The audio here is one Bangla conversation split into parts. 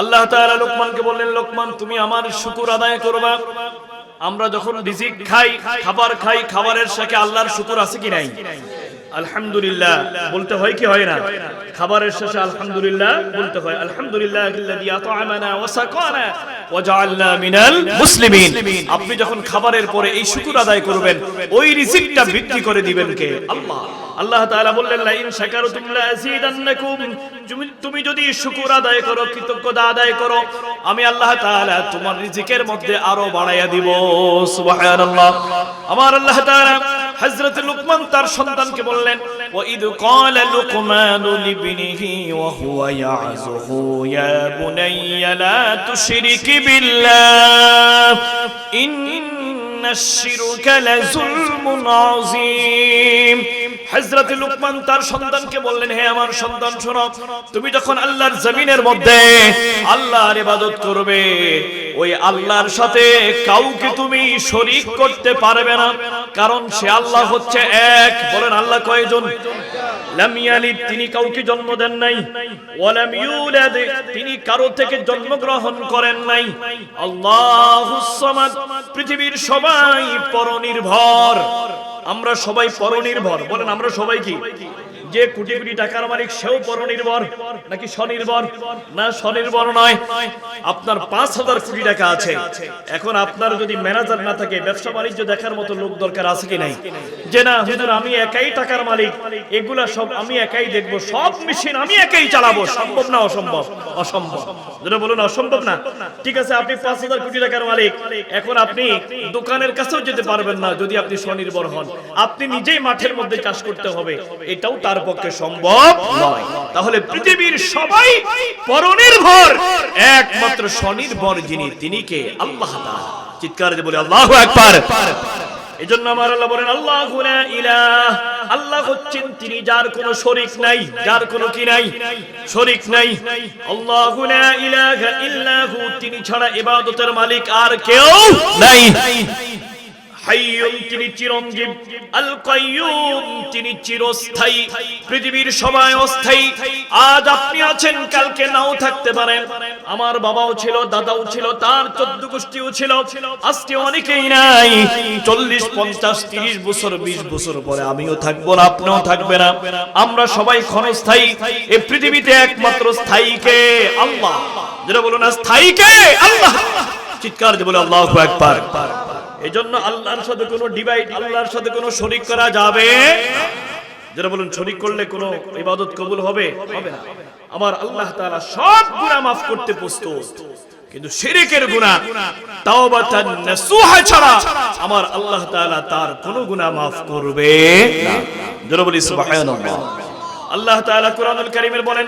আল্লাহ তাআলা লোকমানকে বললেন, লোকমান, তুমি আমার শুকুর আদায় করবা। আমরা যখন রিজিক খাই, খাবার খাই, খাবারের সাথে আল্লাহর শুকুর আছে কি নাই? আলহামদুলিল্লাহ, বলতে হয় কি হয় না? খাবারের শেষে আলহামদুলিল্লাহ বলতে হয়, আলহামদুলিল্লাহ আপনি যখন খাবারের পরে এই শুকর আদায় করবেন, ওই রিজিকটা বৃদ্ধি করে দিবেন কে? আল্লাহ। আল্লাহ তাআলা বললেন, লা ইন শাকারতুম লা আযীদান্নাকুম। তুমি- তুমি যদি শুকর আদায় করো, কৃতজ্ঞতা আদায় করো, আমি আল্লাহ তাআলা তোমার রিজিকের মধ্যে আরও বাড়াইয়া দিব। সুবহানাল্লাহ। আমার আল্লাহ তাআলা হযরতে লুকমান তার সন্তানকে বললেন ওয়াইদ ক্বালা লুকমান লিবনিহি ওয়া হুয়া ইয়াযুহু, ইয়া বুনাইয়া লা তুশরিক বিল্লাহ ইন্নাশ শিরকা লাযুলমুন আযীম। হযরত লুকমান তার সন্তানকে বললেন, হে আমার সন্তান, শোনো, তুমি যখন আল্লাহর জমিনের মধ্যে আল্লাহর ইবাদত করবে, ওই আল্লাহর সাথে কাউকে তুমি শরীক করতে পারবে না। কারণ সে আল্লাহ হচ্ছে এক। বলেন, আল্লাহ কয়জন? লাম ইয়ালিদ, তিনি কাউকে জন্ম দেন নাই। ওয়ালাম ইউলাদ, তিনি কারও থেকে জন্মগ্রহণ করেন নাই। আল্লাহুস সামাদ, পৃথিবীর সবাই পরনির্ভর। আমরা সবাই পরনির্ভর। বলেন, আমরা সবাই কি? যে কোটি কোটি টাকার মালিক, সেও পরনির্ভর, নাকি স্বনির্ভর? না, স্বনির্ভর নয়। আপনার পাঁচ হাজার কোটি টাকা আছে। এখন আপনার যদি ম্যানেজার না থাকে, ব্যবসা বাণিজ্য দেখার মতো লোক দরকার আছে কি নাই? যে না, হুজুর, আমি একাই টাকার মালিক। এগুলা সব আমি একাই দেখব। সব মেশিন আমি একাই চালাবো। সম্ভব না অসম্ভব? অসম্ভব। যেটা বলুন, অসম্ভব না? ঠিক আছে, আপনি পাঁচ হাজার কোটি টাকার মালিক। এখন আপনি দোকানের কাছেও যেতে পারবেন না যদি আপনি স্বনির্ভর হন। আপনি নিজেই মাঠের মধ্যে চাষ করতে হবে। এটাও তার পক্ষে সম্ভব নয়। তাহলে পৃথিবীর সবাই পরনির্ভর একমাত্র স্বনির্ভর যিনি তিনি কে? আল্লাহ চিৎকার দিয়ে বলে আল্লাহু আকবার! এজন্য আমার আল্লাহ বলেন আল্লাহ ইলাহ। আল্লাহ হচ্ছেন তিনি যার কোনো শরীক নাই যার কোনো কি নাই শরীক নাই। আল্লাহ ইলাহা ইল্লাহু তিনি ছাড়া ইবাদতের মালিক আর কেউ নাই। চল্লিশ, পঞ্চাশ বছর, বিশ বছর পরে আমিও থাকব না, আপনিও থাকবে না। আমরা সবাই ক্ষণস্থায়ী। এই পৃথিবীতে একমাত্র স্থায়ীকে আল্লাহ। যেটা বলুন না আল্লাহ। চিৎকার দিয়ে বলে, আল্লাহু আকবার। এই জন্য আল্লাহর সাথে কোনো ডিভাইড আল্লাহর সাথে কোনো শরিক করা যাবে। যেটা বলুন, শরিক করলে কোনো ইবাদত কবুল হবে? হবে না। আমার আল্লাহ তাআলা সব গুনাহ মাফ করতে প্রস্তুত। কিন্তু শিরিকের গুনাহ, তাওবাতান নাসুহা ছাড়া আমার আল্লাহ তাআলা তার কোনো গুনাহ মাফ করবে না। যেটা বলি, সুবহানাল্লাহ। আল্লাহ তাআলা কোরআনুল কারীমের বলেন,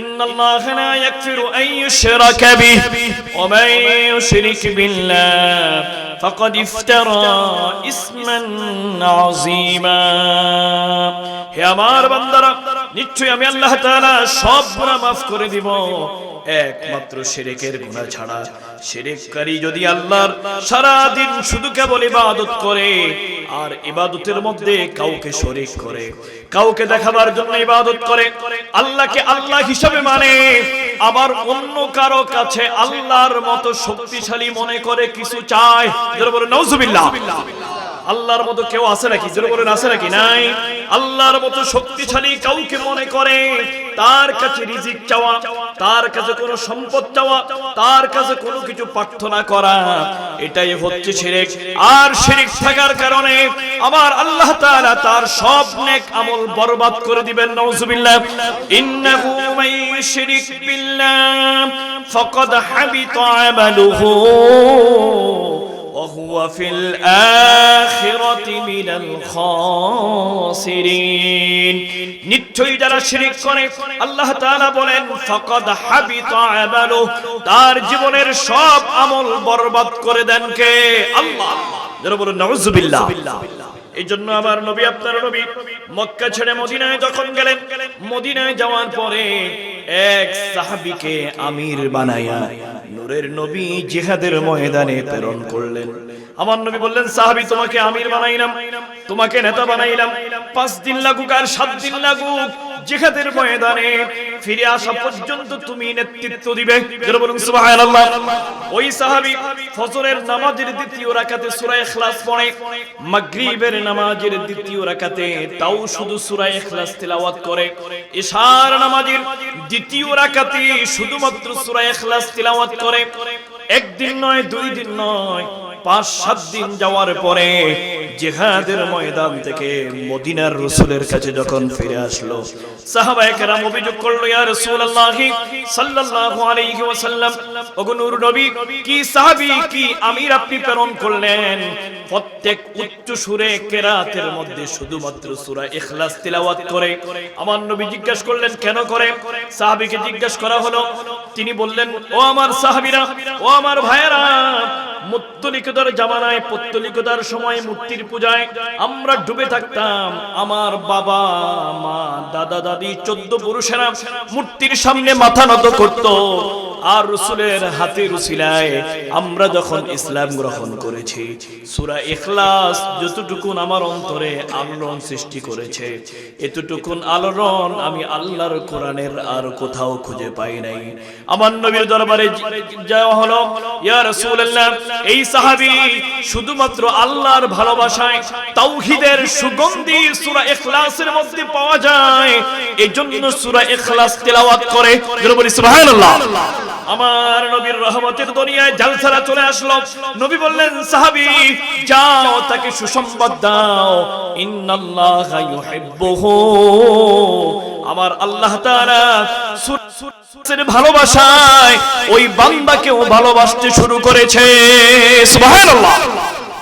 ইন্নাল্লাহা লা ইয়াগফিরু আন ইউশরাকা বিহি ওয়া মান ইউশরিক বিল্লাহ ফাকাদ ইফতারা ইসমান আযীমা। হে আমার বান্দারা, নিশ্চয়ই আমি আল্লাহ তাআলা সব গুনাহ মাফ করে দিব। একমাত্র শিরকের গুনাহ ছাড়া শিরককারী যদি আল্লাহর সারা দিন শুধু কেবল ইবাদত করে আর ইবাদতের মধ্যে কাউকে শরিক করে, কাউকে দেখাবার জন্য ইবাদত করে। আল্লাহকে আল্লাহ হিসাবে মানে। আবার অন্য কারও কাছে আল্লাহর মতো শক্তিশালী মনে করে কিছু চায়। নওজুবিল্লাহ আল্লাহর মতো কেউ আছে নাকি? যারা বলেন, আছে নাকি? নাই। আল্লাহর মতো শক্তিশালী কাউকে মনে করে। তার কাছে রিজিক চাওয়া, তার কাছে কোনো সম্পদ চাওয়া, তার কাছে কোনো কিছু প্রার্থনা করা, এটাই হচ্ছে শিরিক। আর শিরিক থাকার কারণে আমার আল্লাহ তাআলা তার সব নেক আমল বরবাদ করে দিবেন নাউজুবিল্লাহ ইন্নাহু ইউশরিক বিল্লাহ, ফাকাদ হাবিতা আমালুহু। وهو في الآخرة من الخاسرين নিশ্চয়ই যারা শিরিক করে আল্লাহ তাআলা বলেন ফাকাদ হাবিতা আমালু তার জীবনের সব আমল বরবাদ করে দেন কে আল্লাহ যারা বলেন নাউজুবিল্লাহ এই জন্য আবার নবী, আপনার নবী মক্কা ছেড়ে মদিনায় যখন গেলেন, মদিনায় যাওয়ার পরে এক সাহাবিকে আমির বানায়া নূরের নবী জিহাদের ময়দানে প্রেরণ করলেন। আমার নবী বললেন, সাহাবি, তোমাকে আমির বানাইলাম, তোমাকে নেতা বানাইলাম, পাঁচ দিন লাগুক আর সাত দিন লাগুক জিহাদের ময়দানে ফিরে আসা পর্যন্ত তুমি নেতৃত্ব দিবে। জোরে বলুন, সুবহানাল্লাহ। ওই সাহাবী ফজরের নামাজের দ্বিতীয় রাকাতে সূরা ইখলাস পড়ে, মাগরিবের নামাজের দ্বিতীয় রাকাতে তাও শুধু সূরা ইখলাস তেলাওয়াত করে। ইশার নামাজের দ্বিতীয় রাকাতে শুধুমাত্র সূরা ইখলাস তেলাওয়াত করে। একদিন নয়, দুই দিন নয়, পাঁচ, সাত দিন যাওয়ার পরে জিহাদের ময়দান থেকে মদিনার রসুলের কাছে যখন ফিরে আসলো সাহাবী করলেন? কেন করে? সাহাবীকে জিজ্ঞাসা করা হলো, তিনি বললেন, ও আমার সাহাবীরা, ও আমার ভাইয়েরা মুত্তলিকতার জামানায় পত্তলিকতার সময় মূর্তির পূজায় আমরা ডুবে থাকতাম। আমার বাবা, মা, দাদা, দাদি চোদ্দ পুরুষেরা মূর্তির সামনে মাথা নত করত। আর রসুলের হাতে রুসিলায় আমরা যখন ইসলাম গ্রহণ করেছি, সূরা ইখলাস যতটুকুন আমার অন্তরে আলোড়ন সৃষ্টি করেছে, এতটুকুন আলোড়ন আমি আল্লাহর কোরআনের আর কোথাও খুঁজে পাই নাই। আমার নবীর দরবারে যাওয়া হলো, ইয়া রাসূলুল্লাহ, এই সাহাবী শুধুমাত্র আল্লাহর ভালোবাসায় তাওহীদের সুগন্ধি সূরা ইখলাসের মধ্যে পাওয়া যায়, এজন্য সূরা ইখলাস তেলাওয়াত করে। বলি, সুবহানাল্লাহ। আমার নবীর রহমতের দুনিয়ায় জালসারা চলে আসলো। নবী বললেন, সাহাবী, যাও, তাকে সুসংবাদ দাও। ইন্নাল্লাহা ইউহিব্বুহু। আমার আল্লাহ তাআলা সূরার ভালোবাসায় ওই বান্দাকেও ভালোবাসতে শুরু করেছে। সুবহানাল্লাহ।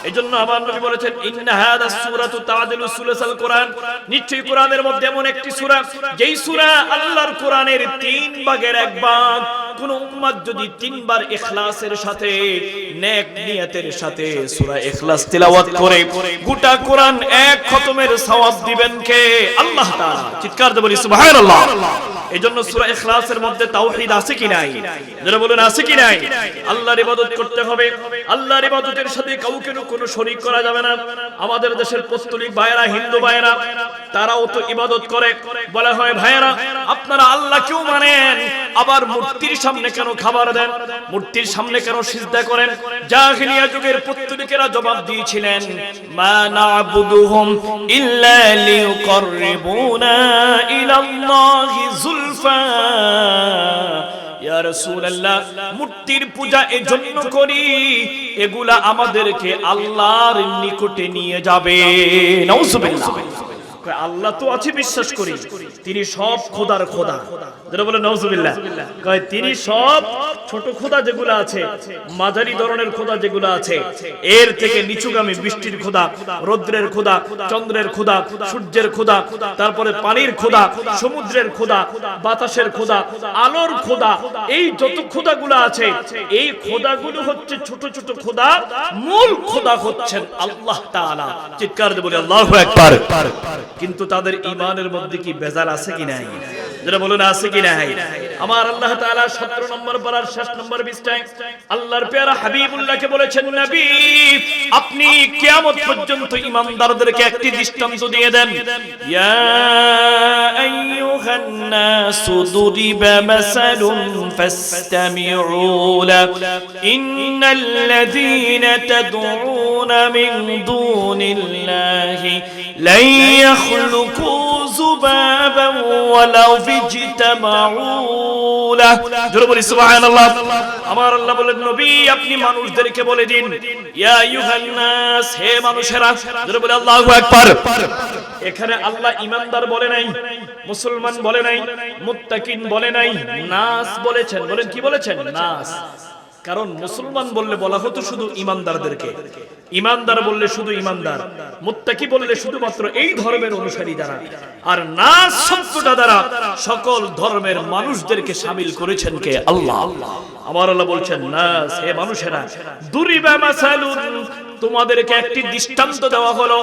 এজন্য আমার নবী বলেছেন, ইন্না হাদা সূরাতু তাদিলু সুলাসাল কোরআন। নিশ্চয়ই কোরআনের মধ্যে এমন একটি সূরা, যেই সূরা আল্লাহর কোরআনের তিন ভাগের এক ভাগ। কোন উম্মত যদি তিনবার ইখলাসের সাথে, নেক নিয়তের সাথে সূরা ইখলাস তেলাওয়াত করে, গোটা কোরআন এক খতমের সওয়াব দিবেন কে? আল্লাহ তাআলা। চিৎকার দিয়ে বলি, সুবহানাল্লাহ। এজন্য সূরা ইখলাসের মধ্যে তাওহীদ আছে কি নাই? যারা বলেন আছে কি নাই? আল্লাহর ইবাদত করতে হবে। আল্লাহর ইবাদতের সাথে কাউকে কোনো শরীক করা যাবে না। আমাদের দেশের পৌত্তলিক ভাইয়েরা, হিন্দু ভাইয়েরা, তারাও তো ইবাদত করে। বলা হয়, ভাইয়েরা, আপনারা আল্লাহকেও মানেন। আবার মূর্তির সামনে কেন খাবার দেন? মূর্তির সামনে কেন সিজদা করেন? জাহিলিয়া যুগের পৌত্তলিকেরা জবাব দিয়েছিলেন, মা না'বুদুহুম ইল্লা লিয়ুকাররিবুনা ইলাল্লাহি মূর্তির পূজা এজন্য করি, এগুলা আমাদেরকে আল্লাহর নিকটে নিয়ে যাবে। আল্লাহ তো আছে বিশ্বাস করি। তিনি সব খোদার খোদা। যেটা বলে নওজুবিল্লাহ কয়, তিনি সব ছোট খোদা যেগুলো আছে, মাঝারি ধরনের খোদা যেগুলো আছে, এর থেকে নিচুগামী বৃষ্টির খোদা রৌদ্রের খোদা চন্দ্রের খোদা সূর্যের খোদা তারপরে পানির খোদা সমুদ্রের খোদা বাতাসের খোদা আলোর খোদা এই যত খোদাগুলো আছে, এই খোদাগুলো হচ্ছে ছোট ছোট খোদা মূল খোদা হচ্ছেন আল্লাহ তাআলা। চিৎকার দিয়ে বলি, আল্লাহু আকবার। কিন্তু তাদের ইমানের মধ্যে কি বেজার আছে কি নাই? যেটা বলুন, আছে কি নাই? আমার আল্লাহ তাআলা 17 নম্বর পারার শেষ নম্বর বিশটায় আল্লাহর পেয়ারা হাবিবুল্লাহকে বলেছেন, নবী, আপনি কিয়ামত পর্যন্ত ঈমানদারদেরকে একটি দৃষ্টান্ত দিয়ে দেন। ইয়া আইয়ুহান নাসু দুরিবা মাসালুন ফাসতামিউ লা ইন্নাল্লাযীনা তাদউনা মিন দুনিল্লাহি ইয়াখলুকু যুবাবান ওয়ালাউ বিজতামাউ লা জোরে বলি, সুবহানাল্লাহ। আমার আল্লাহ বলেন, নবী, আপনি মানুষদেরকে বলে দিন। ইয়া আইয়ুহান নাস হে মানুষেরা। জোরে বলি, আল্লাহু এখানে আল্লাহ ইমানদার বলে নাই, মুসলমান বলে নাই, মুত্তাকিন বলে নাই, নাস বলেছেন। বলেন, কি বলেছেন? নাস। কারণ মুসলমান বললে বলা হতো শুধু ইমানদারদেরকে। ইমানদার বললে শুধু ইমানদার, মুত্তাকি বললে শুধুমাত্র এই ধর্মের অনুসারী যারা। আর নাস শব্দটা দ্বারা সকল ধর্মের মানুষদেরকে শামিল করেছেন কে? আল্লাহ। আমার আল্লাহ বলছেন, নাস, হে মানুষেরা, দুরিবা মাসালুন, তোমাদেরকে একটি দৃষ্টান্ত দেওয়া হলো,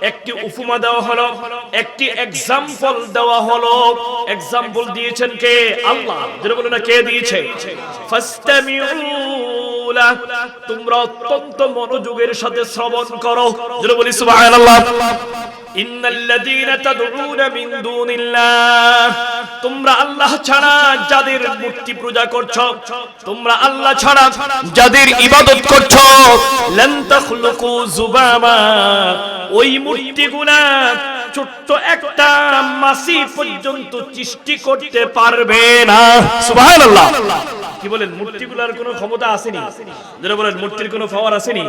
একটি উপমা দেওয়া হলো, একটি এক্সাম্পল দেওয়া হলো। এক্সাম্পল দিয়েছেন কে? আল্লাহ। যেটা বলে না, কে দিয়েছে? ফাস্তামিউ লা। তোমরা অত্যন্ত মনোযোগের সাথে শ্রবণ করো বলি সুবহানাল্লাহ তোমরা আল্লাহ ছাড়া যাদের করছ ছোট্ট একটা মাসি পর্যন্ত সৃষ্টি করতে পারবে না। কি বলেন, মূর্তিগুলার কোনো ক্ষমতা আসেনি? যারা বলেন, মূর্তির কোনো পাওয়ার আসেনি?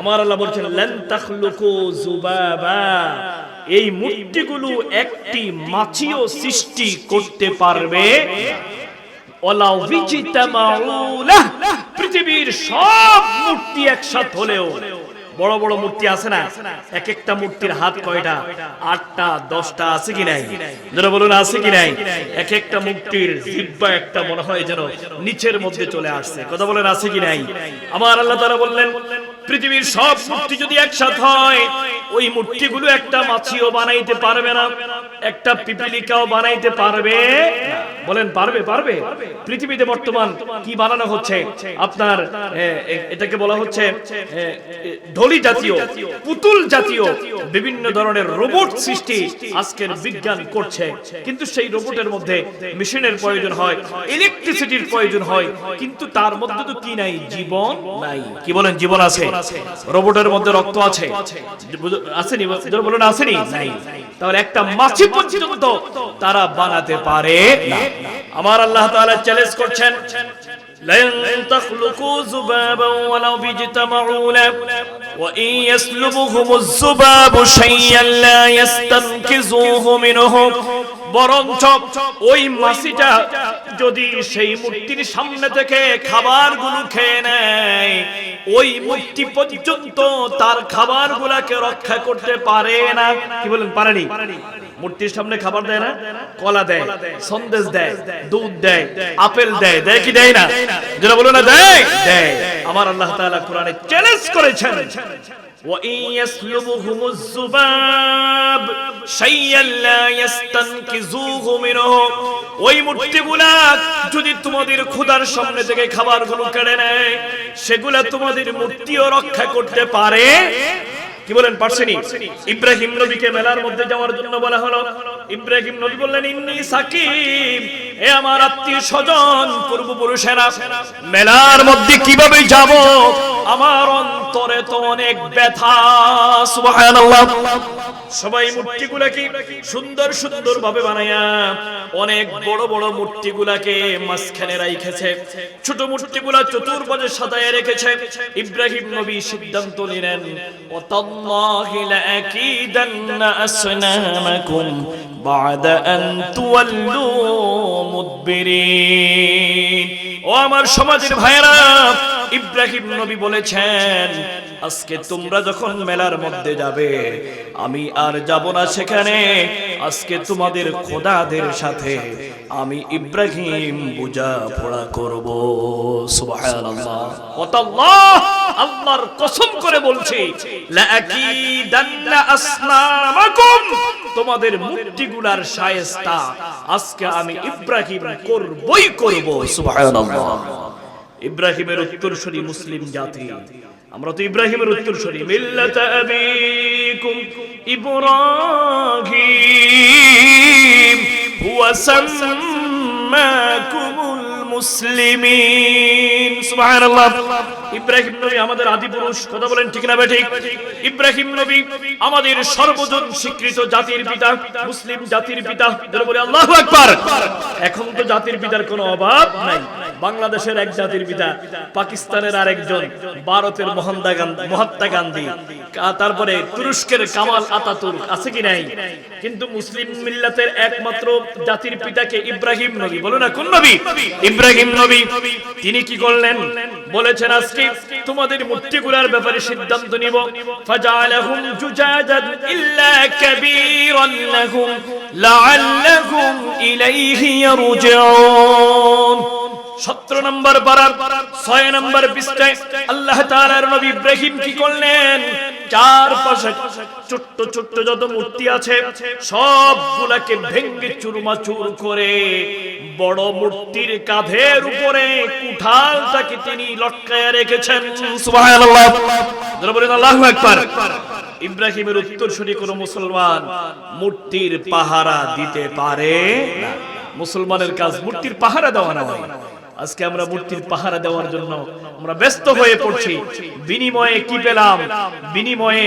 আমার আল্লাহ বলছেন, লান তাখলুকু এই মূর্তিগুলো একটি মাছিও সৃষ্টি করতে পারবে। পৃথিবীর সব মূর্তি একসাথ হলেও। বড় বড় মূর্তি আছে না? এক একটা মূর্তির হাত কয়টা? আটটা, দশটা, আছে কি নাই? যারা বলুন, আছে কি নাই? এক একটা মূর্তির জিব্বা একটা মনে হয় যেন নিচের মধ্যে চলে আসছে। কথা বলেন, আছে কি নাই? আমার আল্লাহ তারা বললেন, পৃথিবীর সব মূর্তি যদি একসাথ হয়, ওই মূর্তিগুলো একটা মাছিও বানাইতে পারবে না। একটা পিপিলিকাও বানাইতে পারবে? বলেন, পারবে পারবে? পৃথিবীতে বর্তমান কি বানানো হচ্ছে? আপনার এটাকে বলা হচ্ছে ঢলি জাতীয়, পুতুল জাতীয় বিভিন্ন ধরনের রোবট সৃষ্টি আজকের বিজ্ঞান করছে। কিন্তু সেই রোবটের মধ্যে মেশিনের প্রয়োজন হয়, ইলেকট্রিসিটির প্রয়োজন হয়, কিন্তু তার মধ্যে তো কি নাই? জীবন নাই। কি বলেন, জীবন আছে? রোবটের মধ্যে রক্ত আছে? আসেনি? বলেন, আসেনি? নাই। তাহলে একটা মাছি পর্যন্ত তারা বানাতে পারে না আমার আল্লাহ তাআলা চ্যালেঞ্জ করছেন لن تخلقوا ذبابا ولو باجتمعوا له وإن يسلبهم الذباب شيئا لا يستنقذوه منه বরঞ্চ ওই মাসিটা যদি সেই মূর্তির সামনে থেকে খাবারগুলো খেয়ে নেয়, ওই মূর্তি পর্যন্ত তার খাবারগুলাকে রক্ষা করতে পারে না। কি বলেন, পারেনি? মূর্তির সামনে খাবার দেয় না, কলা দেয়, সন্দেশ দেয়, দুধ দেয়, আপেল দেয় দেয় কি দেয় না? যেটা বলো না, দেয় দেয়। আমার আল্লাহ তাআলা কোরআনে চ্যালেঞ্জ করেছেন। وَإِن يَسْلُبْهُمُ الذُّبَابُ شَيْئًا لَّا يَسْتَنقِذُوهُ مِنْهُ ওই মূর্তিগুলা যদি তোমাদের ক্ষুধার সামনে থেকে খাবারগুলো কেড়ে নেয় সেগুলা তোমাদের মূর্তিও রক্ষা করতে পারে কি বলেন পারছেনি ইব্রাহিম নবীকে মেলার মধ্যে যাওয়ার জন্য বলা হলো ইব্রাহিম নবী বললেন, ইন্নি সাকিব। এ আমার আত্মীয় স্বজন, পূর্বপুরুষেরা। মেলার মধ্যে কীভাবে যাব? আমার অন্তরে তো অনেক ব্যথা, সুবহানাল্লাহ। সবাই মূর্তিগুলাকে সুন্দর সুন্দর ভাবে বানায়া, অনেক বড় বড় মূর্তিগুলাকে মাঝখানে রাইখেছে। ছোট মূর্তিগুলা চতুর্পাশে সাজায় রেখেছে। ইব্রাহিম নবী সিদ্ধান্ত নিলেন ওয়াতাল্লাহি লাআকিদান্না আসনামাকুম বা'দা আন তুওয়াল্লু মুদবিরিন ও আমার সমাজের ভাইয়েরা, ইব্রাহিম নবী বলেছেন, আজকে তোমরা যখন মেলার মধ্যে যাবে, আমি আর যাব না সেখানে, আজকে তোমাদের খোদাদের সাথে আমি ইব্রাহিম বুঝা পড়া করব। সুবহানাল্লাহ। ওয়াতাল্লাহ আল্লাহর কসম করে বলছি লাআকিদান্না আসনামাকুম তোমাদের মূর্তিগুলার শায়েস্তা আজকে আমি ইব্রাহিম করবই করব, সুবহানাল্লাহ। ইব্রাহিমের উত্তরসূরি মুসলিম জাতি। আমরা তো ইব্রাহিমের উত্তরসূরি। মিল্লাত আবিকুম ইব্রাহিম, হুয়া সাম্মাকুমুল মুসলিমিন। ইব্রাহিম নবী আমাদের আদি পুরুষ, কথা বলেন ঠিক না ঠিক? ইব্রাহিম নবী আমাদের সর্বজন স্বীকৃত জাতির পিতা, মুসলিম জাতির পিতা। বলে আল্লাহু এখন তো জাতির পিতার কোনো অভাব নাই। বাংলাদেশের এক জাতির পিতা, পাকিস্তানের আরেকজন, ভারতের মোহনদা গান্ধী, মহাত্মা গান্ধী। তারপরে তুরস্কের কামাল আতাতুর্ক আছে কি নাই? কিন্তু মুসলিম মিল্লাতের একমাত্র জাতির পিতাকে ইব্রাহিম নবী। বলো না, কোন নবী? ইব্রাহিম নবী। তিনি কি করলেন? বলেছেন, আজকে তোমাদের মূর্তিগুলার ব্যাপারে সিদ্ধান্ত নিব। ফাজালাহুম জুজাজান ইল্লা কাবীরান লাহুম লাআল্লাহুম ইলাইহি ইয়ারজিউন। সতেরো নম্বর পারার ছয় নম্বর পৃষ্ঠায় আল্লাহ তাআলার নবী ইব্রাহিম কি করলেন? চার পাশে ছোট্ট ছোট্ট যত মূর্তি আছে, সবগুলাকে ভেঙ্গে চুরমাচুর করে বড় মূর্তির কাঁধের উপরে কুঠালটাকে তিনি লটকায় রেখেছেন। ইব্রাহিমের উত্তরসূরি কোন মুসলমান মূর্তির পাহারা দিতে পারে মুসলমানের কাজ মূর্তির পাহারা দেওয়া না হয় আজকে আমরা মূর্তির পাহারা দেওয়ার জন্য আমরা ব্যস্ত হয়ে পড়ছি। বিনিময়ে কি পেলাম? বিনিময়ে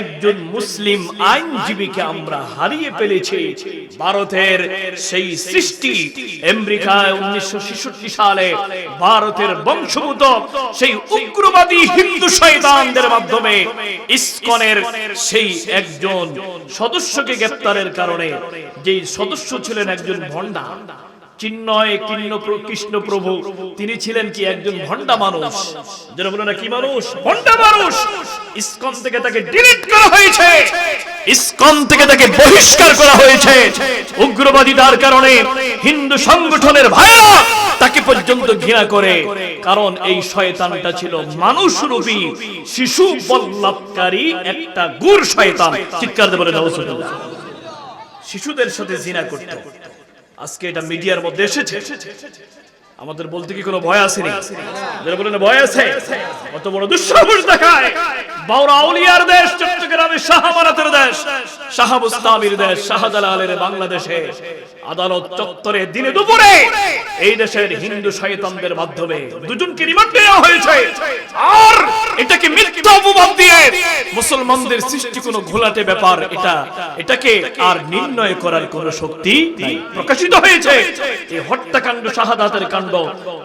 একজন মুসলিম আইনজীবীকে আমরা হারিয়ে ফেলেছি। ভারতের সেই সৃষ্টি আমেরিকায় উনিশশো সালে ভারতের বংশভূত সেই উগ্রবাদী হিন্দু শয়তানদের মাধ্যমে ইসকনের সেই একজন সদস্যকে গ্রেপ্তারের কারণে যেই সদস্য ছিলেন একজন ভণ্ডা চিন্ময়, কিন্ন কৃষ্ণ প্রভু। তিনি ছিলেন কি একজন মানুষ? বলে না, কি মানুষ? মানুষ! থেকে তাকে ডিলিট করা হয়েছে। থেকে তাকে বহিষ্কার করা হয়েছে। কারণে হিন্দু সংগঠনের ভাইরা তাকে পর্যন্ত ঘৃণা করে। কারণ এই শয়তানটা ছিল মানুষ মানুষরূপী, শিশু বল্লভকারী একটা গুর শয়তান। চিৎকার দেবে নওয়াজুল্লাহ শিশুদের সাথে জিনা করত। আজকে এটা মিডিয়ার মধ্যে এসেছে। আমাদের বলতে কি কোনো ভয় আসেনি? বলেন ভয় আছে কত বড় দুঃসাহস দেখায়। এটাকে মুসলমানদের সৃষ্টি কোনো ঘোলাটে ব্যাপার, এটা, এটাকে আর নির্ণয় করার কোনো শক্তি প্রকাশিত হয়েছে এই হত্যাকাণ্ড, শাহাদাতের কাণ্ড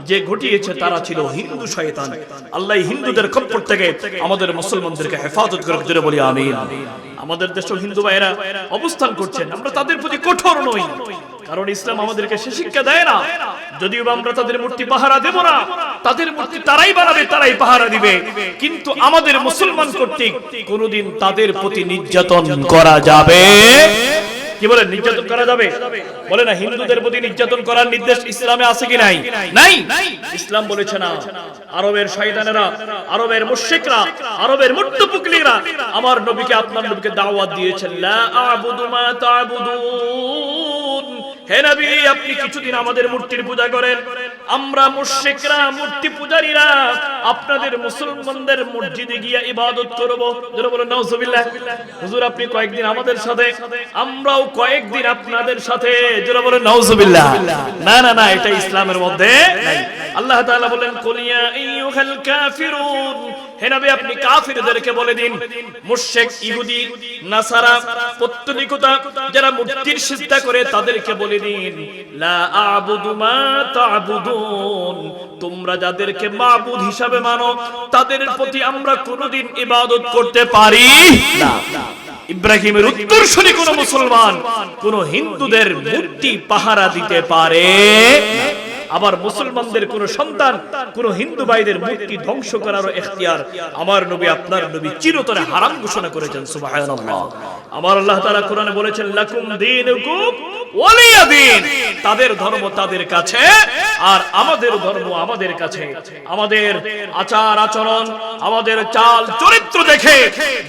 যে ঘটিয়েছে তারা ছিল হিন্দু শয়তান। আল্লাহ হিন্দুদের খপ্পর থেকে আমাদের মুসলমানদেরকে হেফাজত করে জোরে বলি, আমিন। আমাদের দেশ হিন্দু ভাইরা অবস্থান করছেন, আমরা তাদের প্রতি কঠোর নই। কারণ ইসলাম আমাদেরকে সে শিক্ষা দেয় না। যদিও আমরা তাদের মূর্তি পাহারা দেব না, তাদের মূর্তি তারাই বানাবে, তারাই পাহারা দিবে। কিন্তু আমাদের মুসলমান কর্তৃক কোনোদিন তাদের প্রতি নির্যাতন করা যাবে কি বলে নির্যাতন করা যাবে? বলে না, হিন্দুদের প্রতি নির্যাতন করার নির্দেশ ইসলামে আছে কি নাই? নাই। ইসলাম বলেছে না, আরবের শয়তানেরা, আরবের মুশরিকরা, আরবের মুত্তাফিকরা আমার নবীকে, আপনার নবীকে দাওয়াত দিয়েছেন, লা আবুদু মা তা'বুদুন। হে নবী, আপনি কিছুদিন আমাদের মূর্তির পূজা করেন আমরা মুশরিকরা, মূর্তি পূজারীরা আপনাদের মুসলমানদের মসজিদে গিয়া ইবাদত করব। যারা বলেন, নাউজুবিল্লাহ। হুজুর, আপনি কয়েকদিন আমাদের সাথে, আমরাও কয়েকদিন আপনাদের সাথে। যারা বলে নাউজুবিল্লাহ। না না না, এটা ইসলামের মধ্যে নাই। আল্লাহ তাআলা বলেন কুলিয়া আইয়ুহাল কাফিরুন। হে নবী, আপনি কাফিরদেরকে বলে দিন, মুশরিক, ইহুদি, নাসারা পত্তলিকতা যারা মূর্তির সিজদা করে তাদেরকে বলে দিন, লা আবুদু মা তা'বুদুন। তোমরা যাদেরকে মাবুদ হিসাবে মানো, তাদের প্রতি আমরা কোনোদিন ইবাদত করতে পারি না। ইব্রাহিমের উত্তরসূরি কোন মুসলমান কোন হিন্দুদের মূর্তি পাহারা দিতে পারে আবার মুসলমানদের কোন সন্তান, কোন হিন্দু ভাইদের মূর্তি ধ্বংস করার এখতিয়ার। আমার নবী, আপনার নবী চিরতরে হারাম ঘোষণা করেছেন, সুবহানাল্লাহ। আমার আল্লাহ তাআলা কোরআনে বলেছেন, লাকুম দীনুকুম দিন তাদের ধর্ম তাদের কাছে, আর আমাদের ধর্ম আমাদের কাছে। আমাদের আচার আচরণ, আমাদের চাল চরিত্র দেখে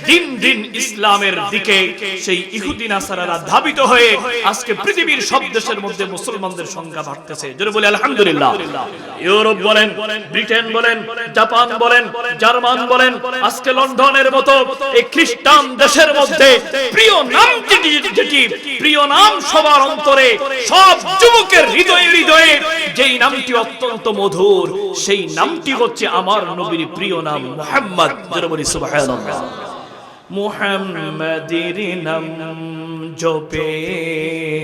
দিন দিন ইসলামের দিকে সেই ইহুদি নাসারারা ধাবিত হয়ে আজকে পৃথিবীর সব দেশের মধ্যে মুসলমানদের সংখ্যা বাড়তেছে। জোরে বলে আলহামদুলিল্লাহ। ইউরোপ বলেন, ব্রিটেন বলেন, জাপান বলেন, জার্মান বলেন, আজকে লন্ডনের মতো এই খ্রিস্টান দেশের মধ্যে প্রিয় নাম যেটি? প্রিয় নাম সবার অন্তরে সব যুবকের হৃদয়ে হৃদয়ে যেই নামটি অত্যন্ত মধুর, সেই নামটি হচ্ছে আমার নবীর প্রিয় নাম মুহাম্মদ। সুবহানাল্লাহ। মুহাম্মাদের নাম জপেছিলে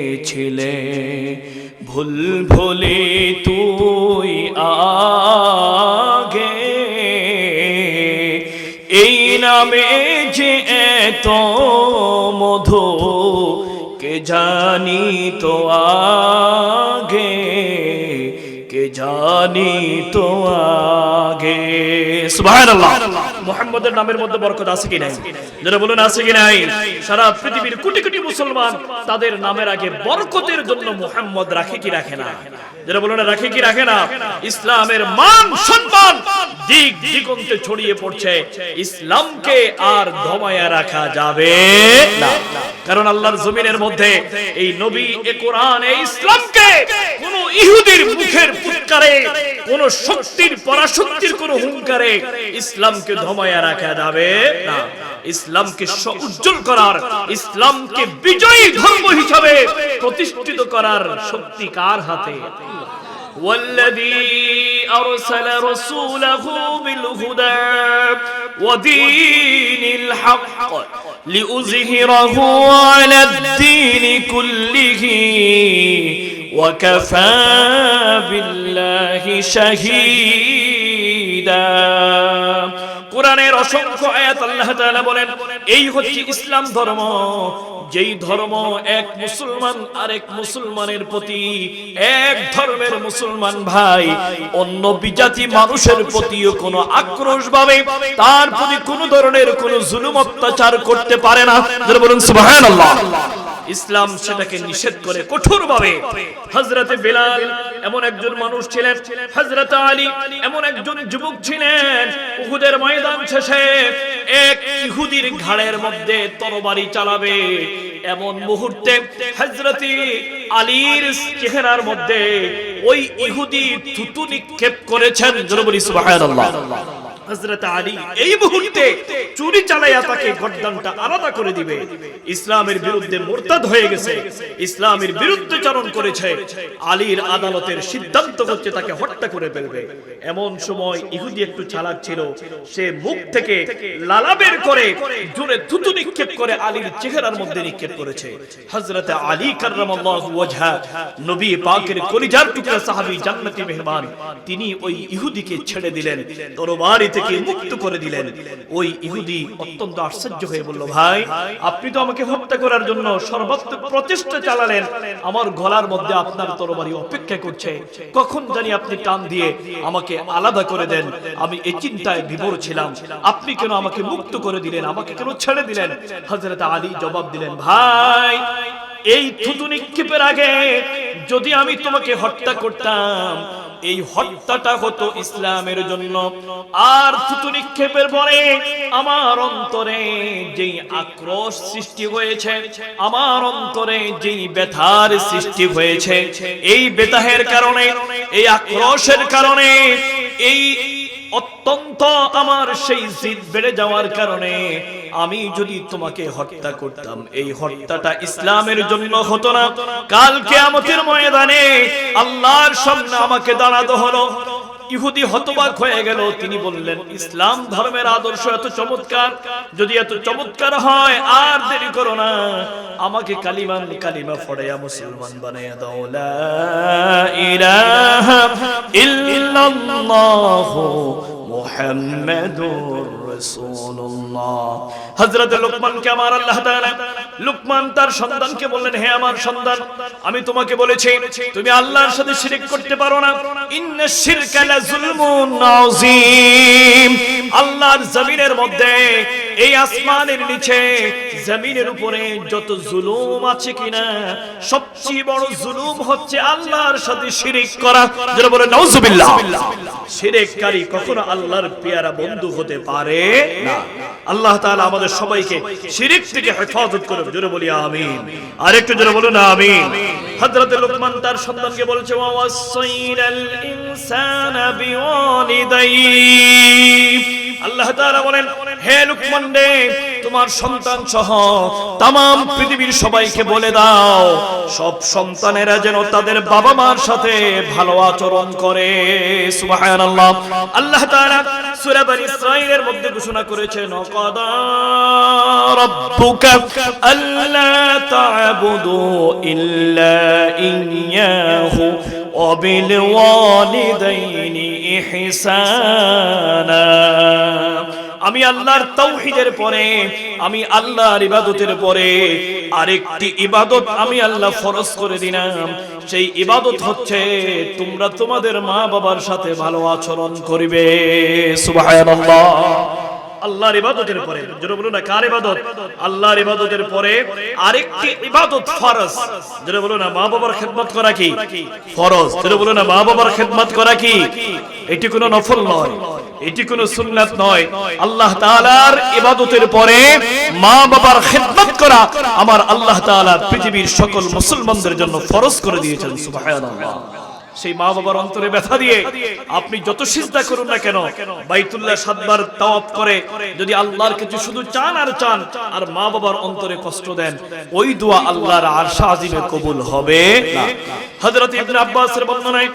ভুল ভুলে তুই আগে। এই নামে যে এত মধু কে জানি তো আগে কে জানি তো আগে সুবহানাল্লাহ মুহাম্মদের নামের মধ্যে বরকত আছে কি নাই? যারা বলুন, আছে কি নাই? সারা পৃথিবীর কোটি কোটি মুসলমান তাদের নামের আগে বরকতের জন্য মুহাম্মদ রাখে কি রাখে না? যারা বলুন, রাখে কি রাখে না? ইসলামের মান সম্মান দিক দিগন্তে ছড়িয়ে পড়ছে। ইসলামকে আর দমায়া রাখা যাবে না। কারণ আল্লাহর জমিনের মধ্যে এই নবী, এ কোরআন এই ইসলামকে কোন ইহুদির মুখের ফুৎকারে কোন শক্তির পরাশক্তির কোন হুঙ্কারে ইসলামকে ধমায়া রাখা যাবে না ইসলামকে স- উজ্জ্বল করার ইসলামকে বিজয়ী ধর্ম হিসাবে প্রতিষ্ঠিত করার শক্তি কার হাতে والذي أرسل رسوله بالهدى ودين الحق لأظهره على الدين كله وكفى بالله شهيدا কোরআনের অসংখ্য আয়াত আল্লাহ তাআলা বলেন, এই হচ্ছে ইসলাম ধর্ম। যেই ধর্ম এক মুসলমান আরেক মুসলমানের প্রতি, এক ধর্মের মুসলমান ভাই, অন্য বিজাতি মানুষের প্রতিও কোনো আক্রোশ ভাবে, তার প্রতি কোনো ধরনের কোনো জুলুম অত্যাচার করতে পারে না। বলুন, সুবহানাল্লাহ। ইসলাম সেটাকে নিষেধ করে কঠোরভাবে। হযরতে বেলাল এমন একজন মানুষ ছিলেন, হযরত আলী এমন একজন যুবক ছিলেন, উহুদের ময়দান শেষে এক ইহুদির ঘাড়ের মধ্যে তরবারি চালাবে। এমন মুহূর্তে হযরতে আলীর চেহারার মধ্যে ওই ইহুদি থুতু নিক্ষেপ করেছেন, জোরে বলি সুবহানাল্লাহ। এমন সময় ইহুদি একটু চালাক ছিল। সে মুখ থেকে লালা বের করে থুতু নিক্ষেপ করে আলীর চেহারার মধ্যে নিক্ষেপ করেছে। আলী নবী পাকের তিনি ওই ইহুদিকে ছেড়ে দিলেন। থেকে মুক্ত করে দিলেন। ওই ইহুদি অত্যন্ত আশ্চর্য হয়ে বলল, ভাই, আপনি তো আমাকে হত্যা করার জন্য সর্বাত্মক প্রচেষ্টা চালালেন। আমার গলার মধ্যে আপনার তরবারি অপেক্ষা করছে। কখন জানি আপনি টান দিয়ে আমাকে আলাদা করে দেন। আমি এই চিন্তায় বিভোর ছিলাম। আপনি কেন আমাকে মুক্ত করে দিলেন? আমাকে কেন ছেড়ে দিলেন? হযরত আলী জবাব দিলেন, ভাই, এই থুতু নিক্ষেপের আগে যদি আমি তোমাকে হত্যা করতাম এই হত্যাটা হতো ইসলামের জন্য। আর থুতু নিক্ষেপের পরে আমার অন্তরে যেই আক্রোশ সৃষ্টি হয়েছে, আমার অন্তরে যেই ব্যথার সৃষ্টি হয়েছে, এই বেতাহের কারণে, এই আক্রোশের কারণে, এই অত্যন্ত আমার সেই জিদ বেড়ে যাওয়ার কারণে আমি যদি তোমাকে হত্যা করতাম, এই হত্যাটা ইসলামের জন্য হতো না। কালকে আমাদের ময়দানে আল্লাহর সামনে আমাকে দাঁড়াতে হলো। ইহুদি হতবাক হয়ে গেল। তিনি বললেন, ইসলাম ধর্মের আদর্শ এত চমৎকার। যদি এত চমৎকার হয়, আর দেরি করো না। আমাকে কালিমান কালিমা ফড়াইয়া মুসলমান বানাইয়া দাও। লা ইলাহা ইল্লাল্লাহু মুহাম্মাদুর রাসূলুল্লাহ। হযরত বললেন, হে আমার সন্তান, আমি তোমাকে বলেছি, তুমি আল্লাহর সাথে শিরিক করতে পারো না। ইন্নাশ শিরকা আল্লাহর জমিনের মধ্যে এই আসমানের নিচে, জমিনের উপরে যত জুলুম আছে কিনা, সবচেয়ে বড় জুলুম হচ্ছে আল্লাহর সাথে শিরিক করা। যারা বলে, নাউজুবিল্লাহ। শিরিককারী কখনো আল্লাহর পেয়ারা বন্ধু হতে পারে না। আল্লাহ তাআলা আমাদের সবাইকে শিরিক থেকে হেফাজত করুন জোরে বলি, আমিন। আরেকটু জোরে বলুন আমিন। হযরত লোকমান তার সন্তানকে বলেছে ওয়াসাইনাল ইনসানা বিওয়ালিদাইহি। আল্লাহ তাআলা বলেন হে লুকমান রে তোমার সন্তান সহ তাম পৃথিবীর সবাইকে বলে দাও, সব সন্তানেরা যেন তাদের বাবা মার সাথে ভালো আচরণ করে। সুবহানাল্লাহ। আল্লাহ তাআলা সূরা বনি মধ্যে ঘোষণা করেছেন ওয়াকাদা রাব্বুকা আল্লা তা'বুদু ইল্লা ইয়াহু ওয়া বিল ওয়ালিদাইনি ইহসানা। আমি আল্লাহর তৌহিদের পরে, আমি আল্লাহর ইবাদতের পরে আরেকটি ইবাদত আমি আল্লাহ ফরজ করে দিলাম। সেই ইবাদত হচ্ছে তোমরা তোমাদের মা বাবার সাথে ভালো আচরণ করিবে। সুবহানাল্লাহ। আল্লাহর ইবাদতের পরে যেটা বলো না, কার ইবাদত? আল্লাহর ইবাদতের পরে আরেকটি ইবাদত ফরজ। যেটা বলো না মা বাবার খেদমত করা কি? ফরজ। যেটা বলো না মা বাবার খেদমত করা কি? এটি কোনো নফল নয়। এটি কোনো সুন্নাত নয়। আল্লাহ তালার ইবাদতের পরে মা বাবার খেদমত করা আমার আল্লাহ তাআলা পৃথিবীর সকল মুসলমানদের জন্য ফরজ করে দিয়েছেন, সুবহানাল্লাহ। সেই মা বাবার অন্তরে ব্যথা দিয়ে আপনি যত সিজদা করুন না কেন বাইতুল্লাহ সাতবার তাওয়াফ করে যদি আল্লাহর কিছু শুধু চান আর চান আর মা বাবার অন্তরে কষ্ট দেন ওই দোয়া আল্লাহর আরশা আজিমে কবুল হবে। না হযরত ইবনে আব্বাসের বর্ণনায়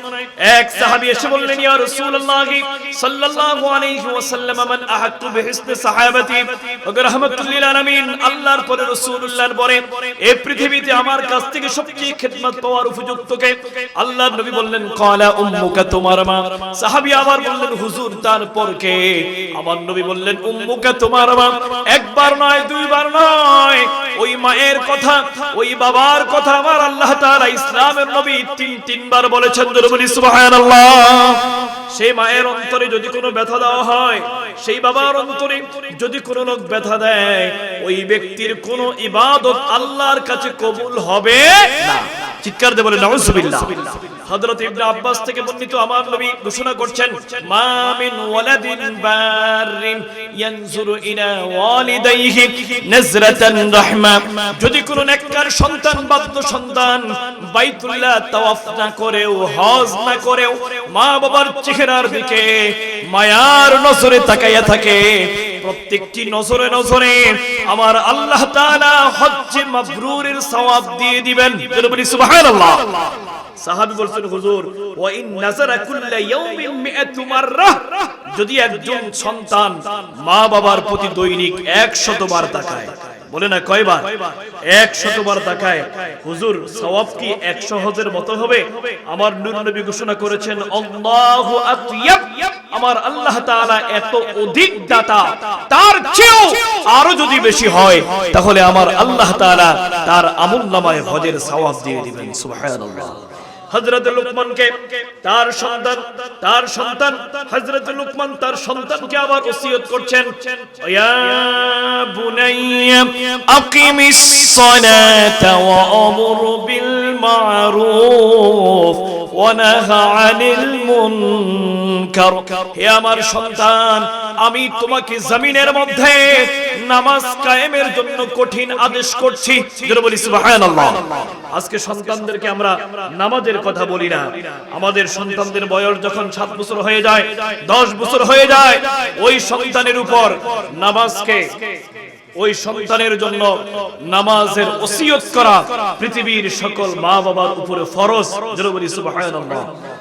এক সাহাবী এসে বললেন ইয়া রাসূলুল্লাহ সাল্লাল্লাহু আলাইহি ওয়াসাল্লাম মান আহাক্কু বিহিসনি সাহাবাতি? ওয়া রাহমাতুল আলামিন আল্লাহর পরে রাসূলুল্লাহর পরে এই পৃথিবীতে আমার কাছ থেকে সবচেয়ে খেদমত পাওয়ার উপযুক্ত কে আল্লাহর নবী বললেন ক্বালা উম্মুকা তোমার মা। সাহাবী আবার বললেন, হুজুর, তারপর কে? আমার নবী বললেন, উম্মুকা তোমার মা। একবার নয়, দুইবার নয়, ওই মায়ের কথা, ওই বাবার কথা আমার আল্লাহ তাআলা ইসলামের নবী তিন, তিনবার বলেছেন বলি, সুবহানাল্লাহ। সেই মায়ের অন্তরে যদি কোনো ব্যথা দেওয়া হয়, সেই বাবার অন্তরে যদি কোনো লোক ব্যথা দেয়, ওই ব্যক্তির কোনো ইবাদত আল্লাহর কাছে কবুল হবে না। চিৎকার দিয়ে বলে, নাউজুবিল্লাহ। হযরত ইবনে আব্বাস থেকে বর্ণিত আমার নবী ঘোষণা করছেন, মা মিন ওয়ালাদিন বারিন ইয়ানজুরু ইলা ওয়ালিদাইহি নাজরাতান রাহমা। যদি কোনো নেককার সন্তান বাদ্য সন্তান বাইতুল্লাহ তাওয়াফ না করেও, হজ না করেও মা বাবার চেহারার দিকে মায়ার নজরে তাকাইয়া থাকে, প্রত্যেকটি নজরে নজরে আমার আল্লাহ তাআলা হজ্জে মাবরুরের সওয়াব দিয়ে দিবেন। বলি, সুবহানাল্লাহ। সাহাবী বলছেন, হুজুর, ওয়া ইন নাজারা কুল্লা ইয়াউমিন মিআতু মাররা। যদি একজন সন্তান মা বাবার প্রতি দৈনিক 100 বার তাকায়, বলে না কয়বার? 100 বার তাকায়, হুজুর, সওয়াব কি 100 হজের মতো হবে? আমার নূর নবী ঘোষণা করেছেন, আল্লাহু আতিয়াব আমার আল্লাহ তাআলা এত অধিক দাতা, তার চেয়েও আরও যদি বেশি হয়, তাহলে আমার আল্লাহ তাআলা তার আমুলনামায় হজের সওয়াব দিয়ে দিবেন। সুবহানাল্লাহ। হযরত লুকমানকে, তার সন্তান তার সন্তান হজরত লুকমান তার সন্তানকে আবার ওসিয়ত করছেন। আকিমিস সালাতা ওয়া আমুর বিল মারুফ। আমি তোমাকে জমিনের মধ্যে নামাজ কায়েমের জন্য কঠিন আদেশ করছি। আজকে সন্তানদেরকে আমরা নামাজের কথা বলি না। আমাদের সন্তানদের বয়স যখন সাত বছর হয়ে যায়, দশ বছর হয়ে যায়, ওই সন্তানের উপর নামাজকে ওই সন্তানের জন্য নামাজের ওসিয়ত করা পৃথিবীর সকল মা বাবার উপরে ফরজ। জরুরি সুবহানাল্লাহ।